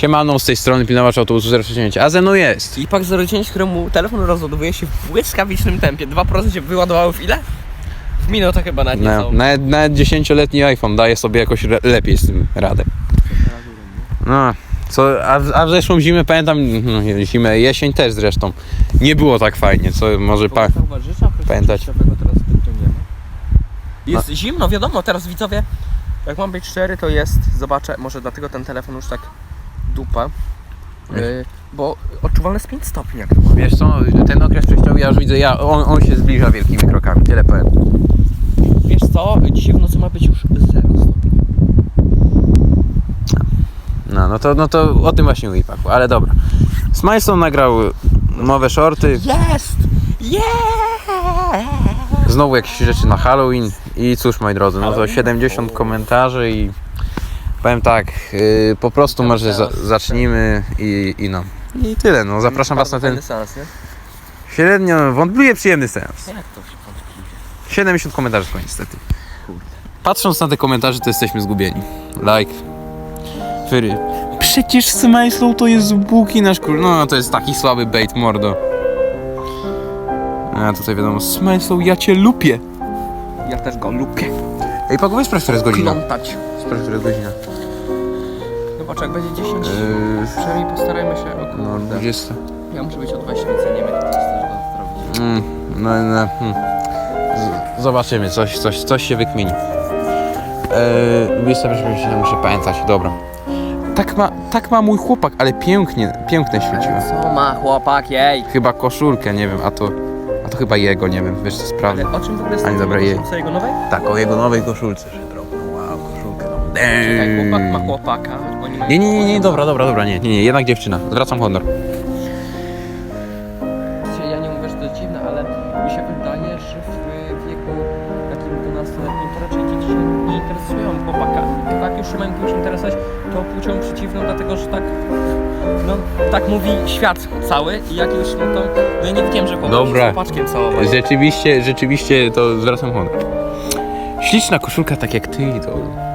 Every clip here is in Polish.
Siemano, z tej strony pilnowacz autobusu 069, a ze mną jest. I pak 09, któremu telefon rozładowuje się w błyskawicznym tempie. 2% się wyładowały w ile? W minutę chyba nie No, nawet, nawet 10-letni iPhone daje sobie jakoś re- lepiej z tym radę. No, co, a, w, a w zeszłą zimę pamiętam, no, nie, zimę, jesień też zresztą, nie było tak fajnie, co może pa... pamiętać. Jest zimno, wiadomo, teraz widzowie, jak mam być szczery, to jest, zobaczę, może dlatego ten telefon już tak dupa, yy, bo odczuwalne jest 5 stopni, jak to mówię. Wiesz co, ten okres przejściowy ja już widzę, ja, on, on się zbliża wielkimi krokami, tyle powiem. Wiesz co, dzisiaj w nocy ma być już 0 stopni. No, no to, no to o tym właśnie mówi Paku, ale dobra. Smilestone nagrał nowe shorty, Jest! Yeah! znowu jakieś rzeczy na Halloween i cóż moi drodzy, no to 70 komentarzy i powiem tak, yy, po prostu może za, zacznijmy i, i no. I tyle, no zapraszam was na ten Sens, nie? średnio wątpliwie przyjemny seans. Jak to się wątpliwie? 70 komentarzy tylko niestety. Patrząc na te komentarze to jesteśmy zgubieni. Like. Fyry. Przecież Smyslow to jest Buki nasz król. No to jest taki słaby bait mordo. A tutaj wiadomo, Smyslow ja cię lubię. Ja też go lubię. Ej, weź sprawdź, która jest godzina. Klątać. Która jest godzina. Zobacz, jak będzie 10, Yy, przynajmniej postarajmy się. O no, kurde. 20. Ja muszę być o 20 minut, nie wiem, jak to zrobić. Mm, no, no, hmm. Z- Zobaczymy, coś, coś, coś się wykmieni. Eee, 21 muszę pamiętać, dobra. Tak ma, tak ma mój chłopak, ale pięknie, piękne świeciło. Co ma chłopak, jej? Chyba koszulkę, nie wiem, a to, a to chyba jego, nie wiem, wiesz co sprawdzę. Ale o czym w ogóle jest Ani dobra, jej. Jego nowej? Tak, o jego nowej koszulce, że Czekaj, chłopak ma chłopaka. Oni mają Nie, nie, nie, nie, chłopaka. dobra, dobra, dobra, nie, nie, nie, jednak dziewczyna, zwracam honor. Wiecie, Ja nie mówię, że to jest dziwne, ale mi się wydaje, że w wieku takim 12-letnim to raczej dzieci się nie interesują chłopakami. Tak już się mają kimś interesować, to płcią przeciwną, dlatego że tak, no, tak mówi świat cały i jak już, no to, no ja nie wiem, że chłopak Dobra. się z chłopaczkiem. Rzeczywiście, rzeczywiście to zwracam honor. Śliczna koszulka tak jak ty to...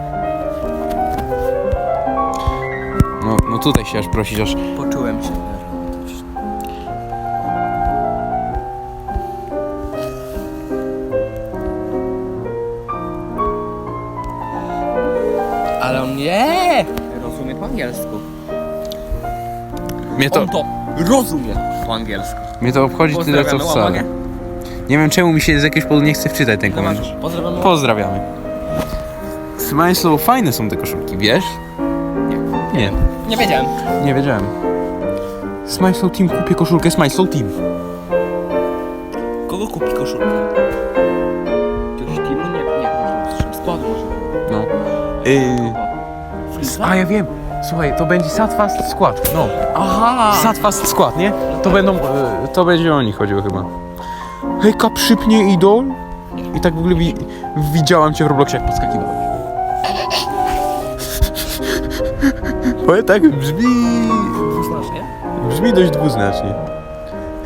No, tutaj się aż prosić, aż... Poczułem się. Ale on nie rozumie po angielsku. Mnie to, On to rozumie po angielsku. mnie to obchodzi tyle co Pozdrawiamy wcale. łamanie. Nie wiem czemu mi się z jakiegoś powodu nie chce wczytać ten komentarz. Pozdrawiamy. Pozdrawiamy. Smyslow, fajne są te koszulki, wiesz? Nie. nie wiedziałem. Nie wiedziałem. Smyslow Team kupię koszulkę Smyslow Team. Kogo kupi koszulkę? Jakiegoś teamu? Nie, nie, może składu może. No. Yy, a ja wiem. Słuchaj, to będzie Sadfast skład. No. Aha! Sadfast skład, nie? To będą. e, To będzie o nich chodziło chyba. Hejka, przypnie idol. I tak w ogóle wi- widziałam cię w Robloxie, jak podskakiwałeś. Powiem tak, brzmi... Znasz, nie? Brzmi dość dwuznacznie.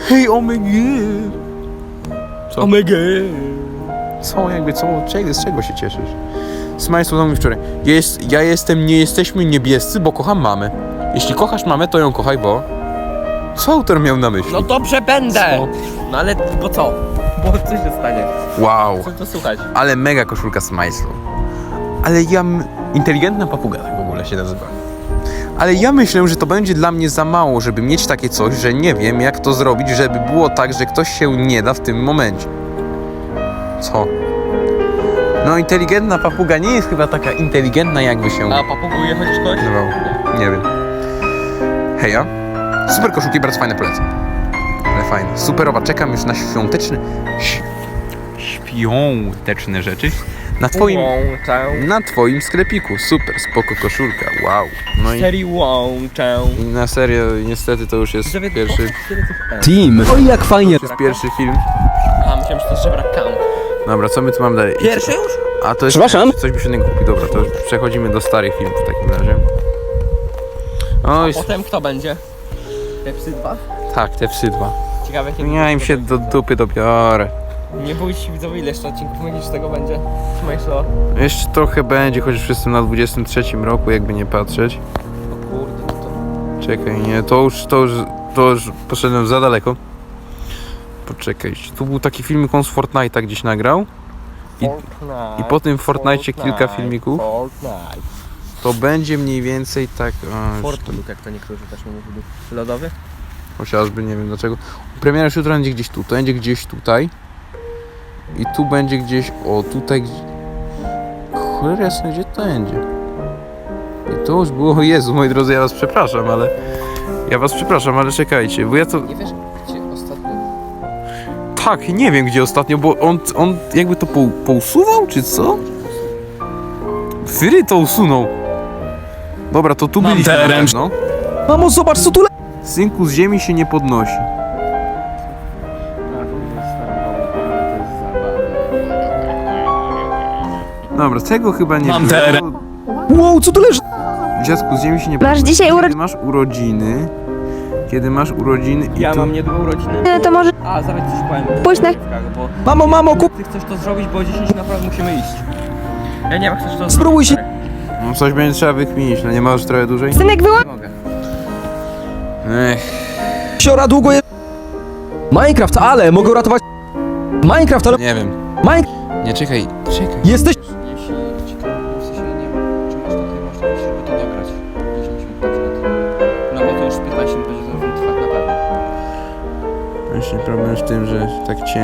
Hej, omega! Co? Omega! Co, jakby, co, czego, z czego się cieszysz? Smajstwo do mnie wczoraj. Jest, ja jestem, nie jesteśmy niebiescy, bo kocham mamę. Jeśli kochasz mamę, to ją kochaj, bo... Co autor miał na myśli? No dobrze będę! Co? No ale, bo co? Bo co się stanie? Wow, Chcę to słuchać. ale mega koszulka Smajslu. Ale ja... m- Inteligentna papuga tak w ogóle się nazywa. Ale ja myślę, że to będzie dla mnie za mało, żeby mieć takie coś, że nie wiem jak to zrobić, żeby było tak, że ktoś się nie da w tym momencie. Co? No inteligentna papuga nie jest chyba taka inteligentna jakby się... A papuguje chociaż ktoś? No, nie wiem. Heja. Super koszulki, bardzo fajne polecam. Ale fajne. Superowa, czekam już na świąteczne... ś- Świąteczne rzeczy. Na twoim... Łączę. Na twoim sklepiku. Super, spoko koszulka. Wow. No i, Serii łączę. i na serio, niestety to już jest Widzowie, pierwszy... tyle tych E? Team. Oj, jak fajnie. To jest pierwszy film. A, myślałem, że to jest żebrak count. Dobra, co my tu mamy dalej? I Pierwszy już? A to jest... Przepraszam? Coś by się nie kupi. Dobra, to przechodzimy do starych filmów w takim razie. Oj, Potem kto będzie? Te psy dwa? tak, te psy dwa. Ciekawe kiedy... Ja im się do dupy dobiorę. Nie bójcie się widzowie, ile jeszcze odcinków myślisz, że tego będzie? Trzymaj się. O Jeszcze trochę będzie, chociaż jestem na 23 roku, jakby nie patrzeć. kurde, no to... Czekaj, nie, to już, to już, to już poszedłem za daleko. Poczekaj, tu był taki filmik, on z Fortnite'a gdzieś nagrał. I, i po tym Fortnite kilka filmików. Fortnite. To będzie mniej więcej tak... A, Fortnite, jak to niektórzy też mówią. Lodowy? Chociażby, nie wiem dlaczego. Premiera już jutro będzie gdzieś tu, to będzie gdzieś tutaj. I tu będzie gdzieś, o tutaj. gdzie- Cholera jasna, gdzie to będzie? I to już było, Jezu, moi drodzy, ja was przepraszam, ale... Ja was przepraszam, ale czekajcie, bo ja to... Nie wiesz, gdzie ostatnio... Tak, nie wiem gdzie ostatnio, bo on, on jakby to pou, pousuwał, czy co? Fyry to usunął. Dobra, to tu Mam byliśmy na pewno. Mamo, zobacz co tu le... Synku z ziemi się nie podnosi. Dobra, tego chyba nie Mam było. teren. Wow, co tu leży? Dziadku, z ziemi się nie Masz podnosi. dzisiaj Kiedy masz urodziny, kiedy masz urodziny i Ja to... mam niedługo urodziny. urodziny, to może A, zaraz coś powiem. pójść na... Bo Mamo, mamo, kup... ty chcesz to zrobić, bo o 10 naprawdę musimy iść. Ja nie wiem, jak chcesz to Spróbuj zrobić. się- No, coś będzie trzeba wykminić, no nie możesz trochę dłużej? Synek wyłącz... Nie mogę. Ech, Siora długo je... Minecraft, ale mogę uratować... Minecraft, ale... nie wiem. Minecraft... Nie, czekaj, czekaj. Jesteś...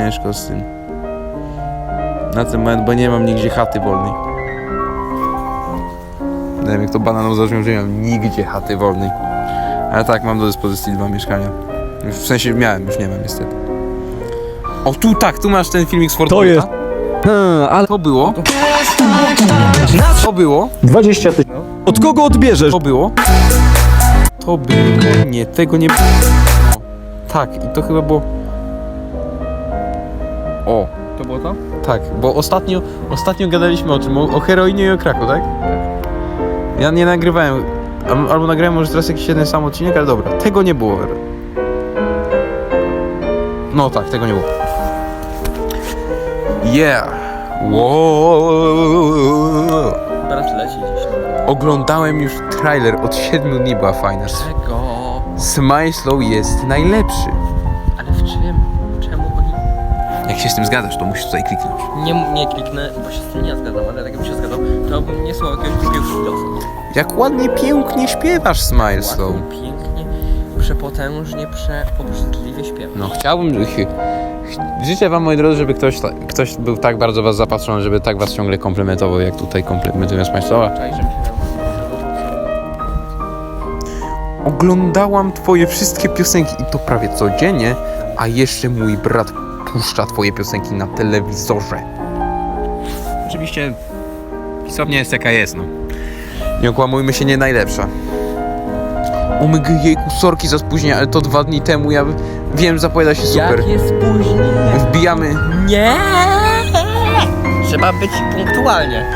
ciężko z tym. Na ten moment, bo nie mam nigdzie chaty wolnej. Nie wiem, jak to bananą zabrzmiał, że nie mam nigdzie chaty wolnej. Ale tak, mam do dyspozycji dwa mieszkania. Już W sensie miałem, już nie mam niestety. O, tu tak, tu masz ten filmik z Fortnite'a. To jest- Hmm, ale... To było. To było. 20 tysięcy. Od kogo odbierzesz? To było. To było. Nie, tego nie było. Tak, i to chyba było. O, To było to? tak, bo ostatnio, ostatnio gadaliśmy o czym? O, o heroinie i o kraku, tak? Ja nie nagrywałem, al- albo nagrałem może teraz jakiś jeden sam odcinek, ale dobra, tego nie było. No tak, tego nie było. Yeah! Wow. Teraz leci gdzieś. Oglądałem już trailer, od 7 dni była fajna. Czego? Smile Slow jest najlepszy. Się z tym zgadzasz, to musisz tutaj kliknąć. Nie, nie kliknę, bo się z tym nie zgadzam, ale jakbym się zgadzał, to bym nie słuchał jakiegoś drugiego filozofa. Jak ładnie, pięknie śpiewasz, Smile Slow. Ładnie, pięknie, przepotężnie, przepobrzydliwie śpiewa. No chciałbym, ch- ch- życzę wam moi drodzy, żeby ktoś, ta- ktoś był tak bardzo was zapatrzony, żeby tak was ciągle komplementował, jak tutaj komplementują Smile Slowa. Czaj, że mi się Oglądałam twoje wszystkie piosenki i to prawie codziennie, a jeszcze mój brat puszcza twoje piosenki na telewizorze. Oczywiście pisownia jest jaka jest, no. Nie okłamujmy się, nie najlepsza. Omega jejku, sorki za spóźnienie, ale to dwa dni temu, ja wiem, zapowiada się super. Jakie spóźnienie? Wbijamy, Nie! Trzeba być punktualnie.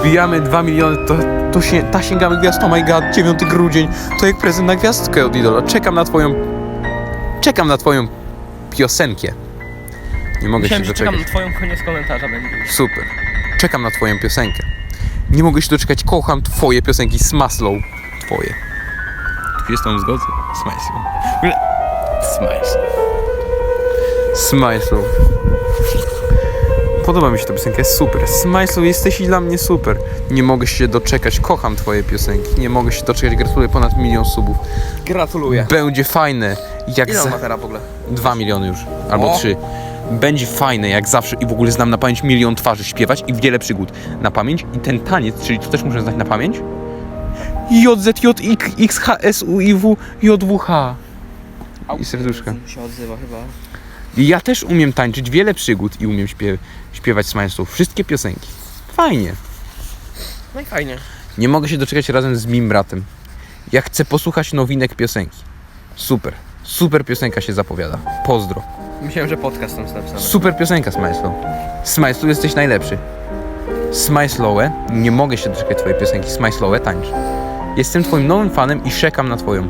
wbijamy 2 miliony, to, to się, ta sięgamy gwiazd, oh my god, 9 grudzień, to jak prezent na gwiazdkę od Idola. Czekam na twoją, czekam na twoją piosenkę. Nie mogę Myślałem, się że czekam doczekać. na twoją koniec komentarza będzie. Super. Czekam na twoją piosenkę. Nie mogę się doczekać, kocham twoje piosenki z Maslow. Twoje. Tu jest tą zgodzę? Smajslow. Smajslow. Smajslow. Podoba mi się ta piosenka, jest super. Smajslow, jesteś dla mnie super. Nie mogę się doczekać, kocham twoje piosenki. Nie mogę się doczekać, gratuluję ponad milion subów. Gratuluję. Będzie fajne, jak Ile za... on ma teraz w ogóle? 2 miliony już, albo O! 3. Będzie fajne jak zawsze i w ogóle znam na pamięć milion twarzy śpiewać i wiele przygód na pamięć i ten taniec, czyli to też muszę znać na pamięć. J, Z, J, X, H, S, U, I, serduszka. się odzywa chyba. Ja też umiem tańczyć wiele przygód i umiem śpiew śpiewać Smilesów. Wszystkie piosenki. Fajnie. No i fajnie. Nie mogę się doczekać razem z moim bratem. Ja chcę posłuchać nowinek piosenki. Super. Super piosenka się zapowiada. Pozdro. Myślałem, że podcast tam jest napisany. Super piosenka Smajslow. Smajslow jesteś najlepszy. Smajslowe, nie mogę się doczekać twojej piosenki. Smajslowe, tańcz. Jestem twoim nowym fanem i czekam na twoją.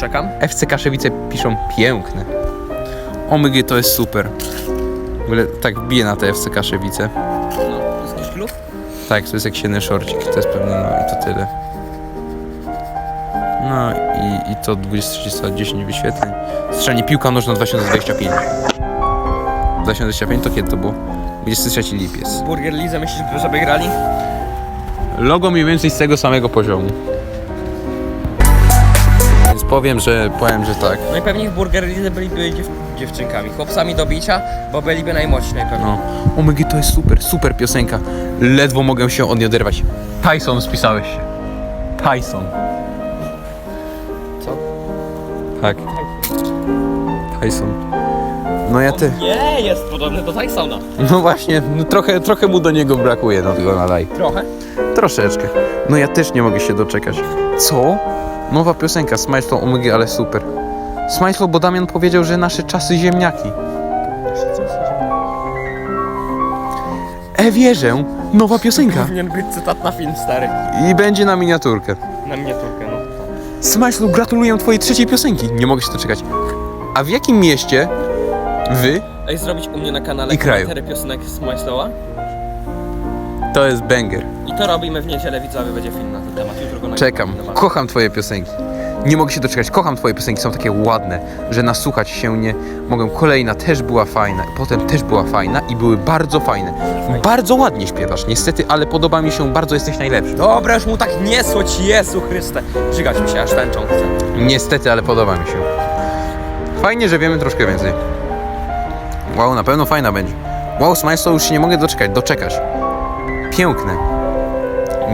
Czekam. FC Kaszewice piszą piękne. Omygy to jest super. W ogóle tak bije na te FC Kaszewice. No, to jest jakiś klub? Tak, to jest jakiś jeden szorcik. To jest pewnie no i to tyle. No i, i to 23 10 wyświetleń. Strzelnie piłka nożna 2025. 2025 to kiedy to było? 23 lipiec. Burger Lidze myślisz, żeby grali? Logo mniej więcej z tego samego poziomu. Więc powiem, że powiem, że tak. No i pewnie w Burger Lidze byliby dziew dziewczynkami, chłopcami do bicia, bo byliby najmocniej pewnie. No. Omegi to jest super, super piosenka. Ledwo mogę się od niej oderwać. Tyson spisałeś się. Tyson. Tak. Tyson. No ja ty. Nie, jest podobny do Tysona. No właśnie, no trochę, trochę mu do niego brakuje, no tylko nadaj. Trochę. Troszeczkę. No ja też nie mogę się doczekać. Co? Nowa piosenka, Smajslow Omegi, ale super. Smajslow, bo Damian powiedział, że nasze czasy ziemniaki. E wierzę, nowa piosenka. Powinien być cytat na film stary. I będzie na miniaturkę. Na miniaturkę, no. Smajslu, gratuluję twojej trzeciej piosenki. Nie mogę się doczekać. A w jakim mieście wy? Ej, zrobić u mnie na kanale I kraju. piosenek z. To jest banger. I to robimy w niedzielę, widzowie, będzie film na ten temat. Jutro go nagrywamy Czekam. Kocham twoje piosenki. Nie mogę się doczekać. Kocham twoje piosenki. Są takie ładne, że nasłuchać się nie mogę. Kolejna też była fajna. Potem też była fajna i były bardzo fajne. Bardzo ładnie śpiewasz, niestety, ale podoba mi się bardzo. Jesteś najlepszy. Dobra, już mu tak nie słoć, Jezu Chryste. Żygać mi się, aż tęczą. Niestety, ale podoba mi się. Fajnie, że wiemy troszkę więcej. Wow, na pewno fajna będzie. Wow, Smajslow, już się nie mogę doczekać. Doczekać. Piękne.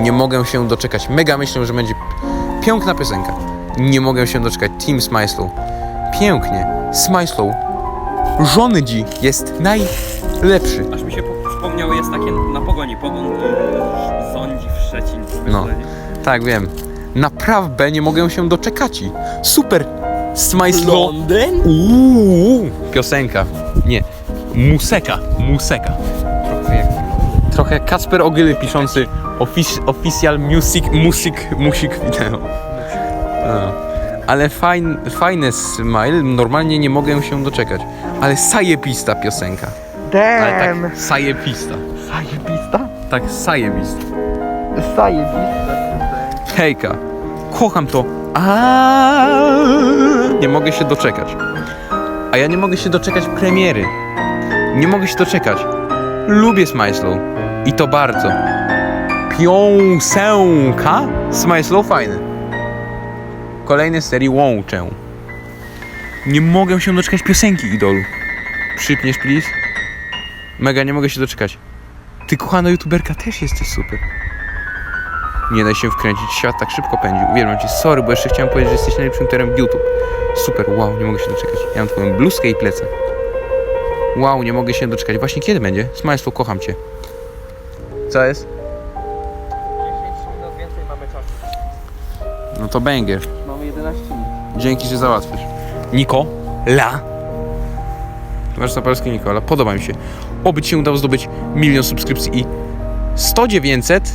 Nie mogę się doczekać. Mega myślę, że będzie piękna piosenka. Nie mogę się doczekać. Team Smajslow. Pięknie. Smajslow. Żony dzi jest najlepszy. Aż mi się po- przypomniało, jest takie na pogoni. Pogon yy, rządzi w Szczecin. No. Tak, wiem. Naprawdę nie mogę się doczekać. Super. Smajslow. Londyn? Uuu, piosenka. Nie, museka, museka. Trochę jak Trochę Kacper Ogyly piszący offic official music, music, music video. A. Ale fajn, fajny smile, normalnie nie mogę się doczekać. Ale sajepista piosenka. Ale tak, sajepista. Zajebista? Tak, sajebista. Zajebista. Hejka, kocham to. A nie mogę się doczekać. A ja nie mogę się doczekać premiery. Nie mogę się doczekać. Lubię Smajslow. I to bardzo. Piosenka Smajslow fajny. Kolejny z serii Łączę. Nie mogę się doczekać piosenki idolu. Przypniesz, please? Mega, nie mogę się doczekać. Ty, kochana youtuberka, też jesteś super. Nie daj się wkręcić, świat tak szybko pędzi. Uwielbiam cię. Sorry, bo jeszcze chciałem powiedzieć, że jesteś najlepszym terem YouTube. Super, wow, nie mogę się doczekać. Ja mam twoją bluzkę i plecak. Wow, nie mogę się doczekać. Właśnie kiedy będzie? Smajstwo, kocham cię. Co jest? 10 minut więcej mamy czasu. No to banger. Mamy 11 minut. Dzięki, że załatwisz. Niko, la. Masz na polskie Nikola. Podoba mi się. Oby ci się udało zdobyć milion subskrypcji i 100 900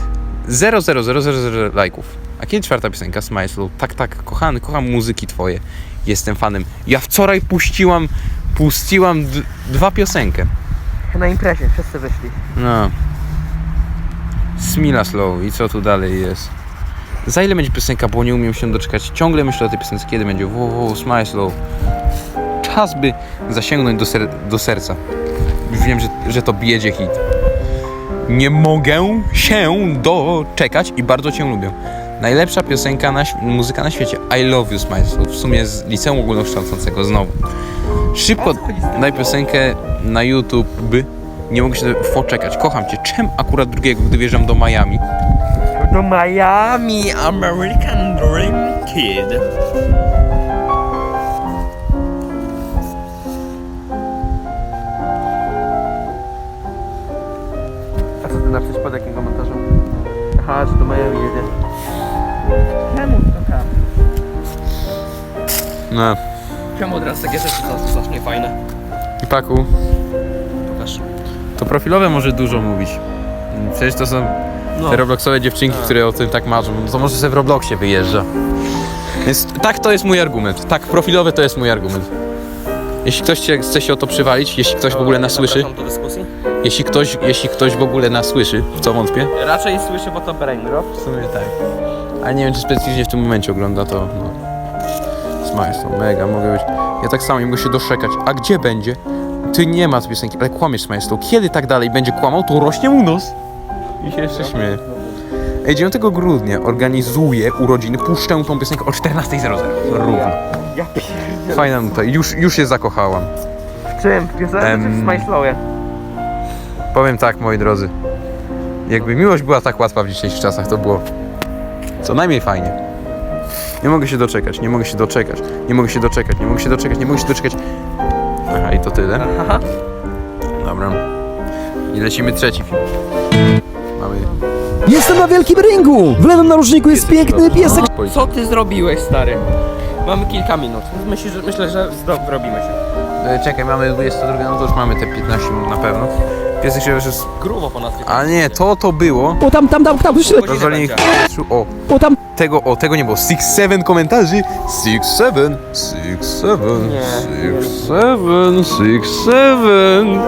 000 lajków. A kiedy czwarta piosenka? Smile Tak, tak, kochany, kocham muzyki twoje. Jestem fanem. Ja wczoraj puściłam, puściłam d- dwa piosenkę. Na imprezie, wszyscy wyszli. No. Smila Slow. I co tu dalej jest? Za ile będzie piosenka, bo nie umiem się doczekać. Ciągle myślę o tej piosence, kiedy będzie. Wow, Smile Slow. Czas by zasięgnąć do, ser do serca. Wiem, że, że to biedzie hit. Nie mogę się doczekać i bardzo Cię lubię. Najlepsza piosenka, na, muzyka na świecie. I love you, Smile Slow. W sumie z liceum ogólnokształcącego znowu. Szybko daj piosenkę na YouTube, by nie mogę się poczekać. Kocham cię. Czym akurat drugiego, gdy wjeżdżam do Miami? Do Miami, American Dream Kid. A co ty napisać pod jakim komentarzem? Aha, że do Miami jedzie. Czemu to tam? No. Czemu od razu takie rzeczy są strasznie fajne? I Paku, Pokaż. to profilowe może dużo mówić. Przecież to są No. te robloxowe dziewczynki, które o tym tak marzą. No To może sobie w Robloxie wyjeżdża. Więc tak to jest mój argument. Tak, profilowe to jest mój argument. Jeśli ktoś cię, chce się o to przywalić, jeśli ktoś w ogóle nas słyszy, Zapraszam do dyskusji. jeśli ktoś, jeśli ktoś w ogóle nas słyszy, w co wątpię, Raczej słyszę, bo to brain drop. w sumie tak. Ale nie wiem, czy specjalnie w tym momencie ogląda to. No. Smajslow, mega, mogę być. Ja tak samo nie mogę się doszekać. A gdzie będzie? Ty nie ma z piosenki, ale kłamiesz Smajslow. Kiedy tak dalej będzie kłamał, to rośnie mu nos. I się jeszcze śmieje. Ej, 9 grudnia organizuję urodziny, puszczę tą piosenkę o 14.00. Równo. Ja. Fajna nuta, już, już się zakochałam. W czym? W piosence Em, czy w Smajslowie? Powiem tak, moi drodzy. Jakby miłość była tak łatwa w dzisiejszych czasach, to było co najmniej fajnie. Nie mogę się doczekać, nie mogę się doczekać, nie mogę się doczekać, nie mogę się doczekać, nie mogę się doczekać. Aha, i to tyle. Dobra. I lecimy trzeci film. Jestem na wielkim ringu! W lewym narożniku jest piękny piesek. Co ty zrobiłeś, stary? Mamy kilka minut. Myślę, że, myślę, że się. E, Czekaj, mamy 22, no to już mamy te 15 minut na pewno. Piesek się już jest... Grubo ponad A nie, to to było. O tam, tam, tam, tam. Rozwalenie. O, O tam. tego, o, tego nie było. Six, seven komentarzy. Six, seven, six, seven, Nie. six, seven, six, seven.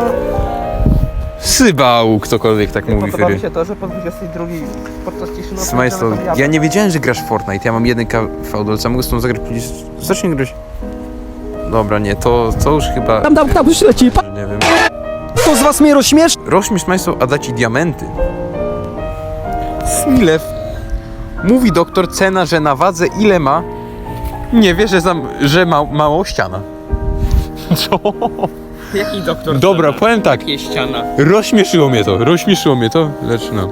Sybał, ktokolwiek tak mówi, Podoba mi Fyry. się to, że po 22 podczas ciszy nocy... Smajslow, ja nie wiedziałem, że grasz w Fortnite. Ja mam jeden kawał dolca, mogę z tą zagrać. Zacznij grać. Dobra, nie, to, to już chyba... Tam, tam, tam, się leci. Pa- Nie wiem. Kto z was mnie rozśmiesz? Rośmiesz Smajslow, a da ci diamenty. Smilew. Mówi doktor, cena, że na wadze ile ma? Nie wie, że, zam, że ma mało ściana. Co? Jaki doktor? Dobra, powiem tak. Jakie ściana? Rozśmieszyło mnie to, rozśmieszyło mnie to, lecz no.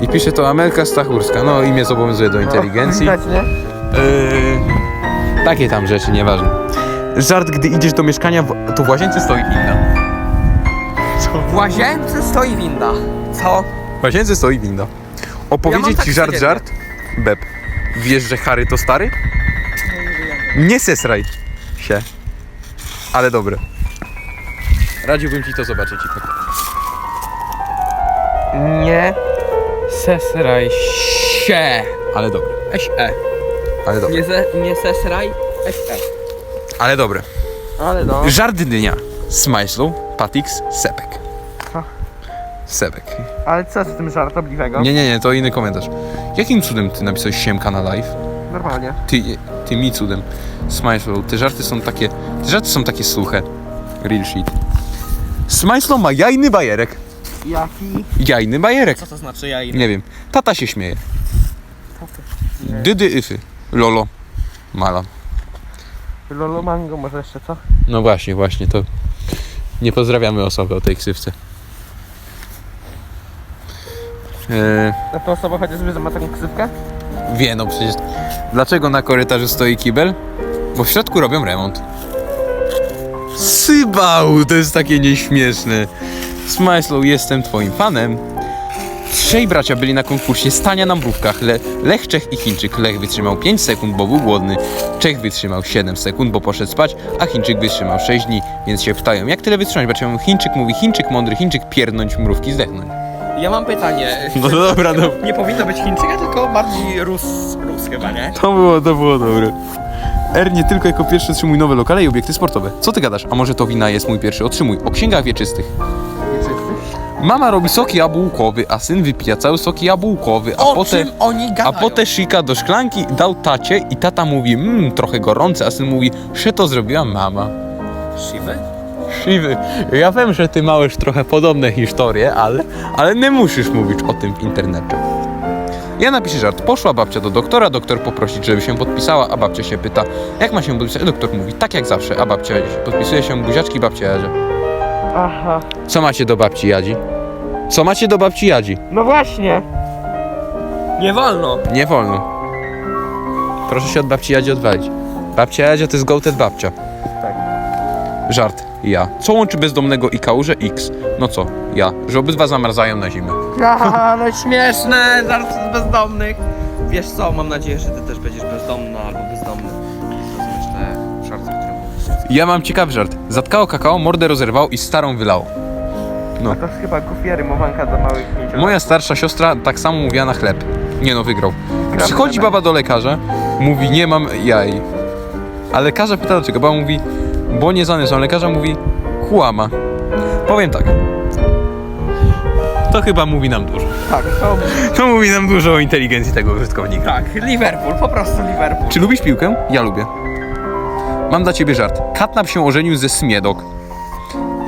I pisze to Amelka Stachurska. No, imię zobowiązuje do inteligencji. Widać, nie? Yy, takie tam rzeczy, nieważne. Żart, gdy idziesz do mieszkania, w- to w łazience stoi winda. W łazience stoi winda. Co? W łazience stoi winda. Opowiedzieć Ja mam tak ci żart, codziennie. żart? Beb. Wiesz, że Harry to stary? Nie sesraj się. Ale dobre. Radziłbym ci to zobaczyć. Nie sesraj się. Ale dobre. Eś e. Ale dobre. Nie, ze, nie sesraj, eś e. Ale dobre. Ale no. Żart dnia. Smajslu, Patix, Sepek. Co? Sepek. Ale co z tym żartobliwego? Nie, nie, nie, to inny komentarz. Jakim cudem ty napisałeś siemka na live? Normalnie. Ty, ty mi cudem. Smajslow, te żarty są takie, te żarty są takie suche. Real shit. Smajslow ma jajny bajerek. Jaki? Jajny bajerek. Co to znaczy ja Nie wiem. Tata się śmieje. Dydy ify. Lolo. Mala. Lolo mango może jeszcze co? No właśnie, właśnie, to nie pozdrawiamy osoby o tej ksywce. Eee, A to osoba chociażby ma taką ksywkę? Wie, no przecież. Dlaczego na korytarzu stoi kibel? Bo w środku robią remont. Sybał, to jest takie nieśmieszne. Smajslow, jestem twoim fanem. Trzej bracia byli na konkursie stania na mrówkach. Le Lech, Czech i Chińczyk. Lech wytrzymał 5 sekund, bo był głodny. Czech wytrzymał 7 sekund, bo poszedł spać, a Chińczyk wytrzymał 6 dni, więc się pytają, jak tyle wytrzymać? Mówią, Chińczyk mówi, Chińczyk mądry, Chińczyk pierdnąć mrówki, zdechnąć. Ja mam pytanie. No dobra, no. Nie powinno być Chińczyka, tylko bardziej Rus, Rus chyba, nie? To było, to było dobre. R nie tylko jako pierwszy otrzymuj nowe lokale i obiekty sportowe. Co ty gadasz? A może to wina jest mój pierwszy? Otrzymuj. O księgach wieczystych. Mama robi sok jabłkowy, a syn wypija cały sok jabłkowy, a O potem... czym oni gadają? A potem szyka do szklanki, dał tacie i tata mówi, mmm, trochę gorące, a syn mówi, że to zrobiła mama. Siwy? Siwy, ja wiem, że ty małeś trochę podobne historie, ale, ale nie musisz mówić o tym w internecie. Ja napiszę żart. Poszła babcia do doktora, doktor poprosić, żeby się podpisała, a babcia się pyta, jak ma się podpisać? Doktor mówi, tak jak zawsze, a babcia podpisuje się buziaczki babcia Jadzia. Aha. Co macie do babci Jadzi? Co macie do babci Jadzi? No właśnie. Nie wolno. Nie wolno. Proszę się od babci Jadzi odwalić. Babcia Jadzia to jest gołtet babcia. Żart. Ja. Co łączy bezdomnego i kałużę X? No co? Ja. Że obydwa zamarzają na zimę. Ale śmieszne, żart z bezdomnych. Wiesz co, mam nadzieję, że ty też będziesz bezdomna albo bezdomny. Rozumiesz te żarty, które mówisz. Ja mam ciekawy żart. Zatkało kakao, mordę rozerwało i starą wylało. To jest chyba głupia rymowanka dla małych pięciu. Moja starsza siostra tak samo mówiła na chleb. Nie no, wygrał. Przychodzi baba do lekarza, mówi nie mam jaj. A lekarza pyta dlaczego. Baba mówi, bo nie są. Lekarza mówi, kłama. Powiem tak. To chyba mówi nam dużo. Tak, to... To mówi nam dużo o inteligencji tego użytkownika. Tak, Liverpool, po prostu Liverpool. Czy lubisz piłkę? Ja lubię. Mam dla ciebie żart. Katnap się ożenił ze Smiedok.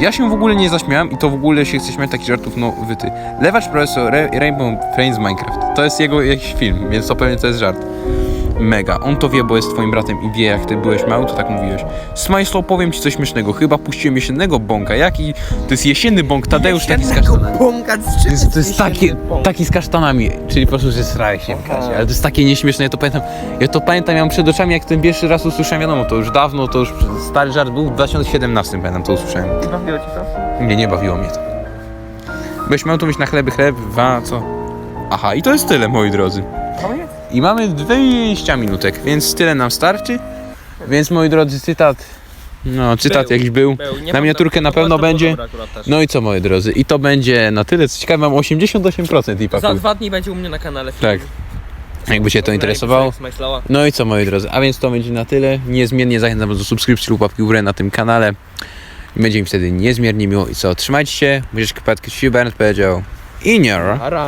Ja się w ogóle nie zaśmiałem i to w ogóle się chce śmiać takich żartów, no wyty. Lewacz profesor Ra- Rainbow Friends Minecraft. To jest jego jakiś film, więc to pewnie to jest żart. Mega. On to wie, bo jest twoim bratem i wie, jak ty byłeś mały, to tak mówiłeś. Smajslow, powiem ci coś śmiesznego. Chyba puściłem jesiennego bąka. Jaki? To jest jesienny bąk, Tadeusz taki z kasztanami. Bąka z To czym jest, to jest taki, z kasztanami, czyli po prostu, że srałeś się w ale to jest takie nieśmieszne, ja to pamiętam, ja to pamiętam, ja mam przed oczami, jak ten pierwszy raz usłyszałem, wiadomo, to już dawno, to już stary żart był, w 2017 pamiętam, to usłyszałem. I bawiło ci to? Nie, nie bawiło mnie to. Byś miał tu mieć na chleby chleb, dwa, co? Aha, i to jest tyle, moi drodzy. Koniec? I mamy 20 minutek, więc tyle nam starczy. Więc moi drodzy, cytat. No, cytat Był. jakiś był. Był, Na miniaturkę na pewno będzie. No i co moi drodzy? I to będzie na tyle. Co ciekawe, mam 88% i Za dwa dni będzie u mnie na kanale film. Tak. Jakby cię to interesowało. No i co moi drodzy, a więc to będzie na tyle. Niezmiennie zachęcam was do subskrypcji lub łapki w górę na tym kanale. Będzie mi wtedy niezmiernie miło i co, trzymajcie się. Musisz kropatki, Bernard powiedział. Inior. Ara.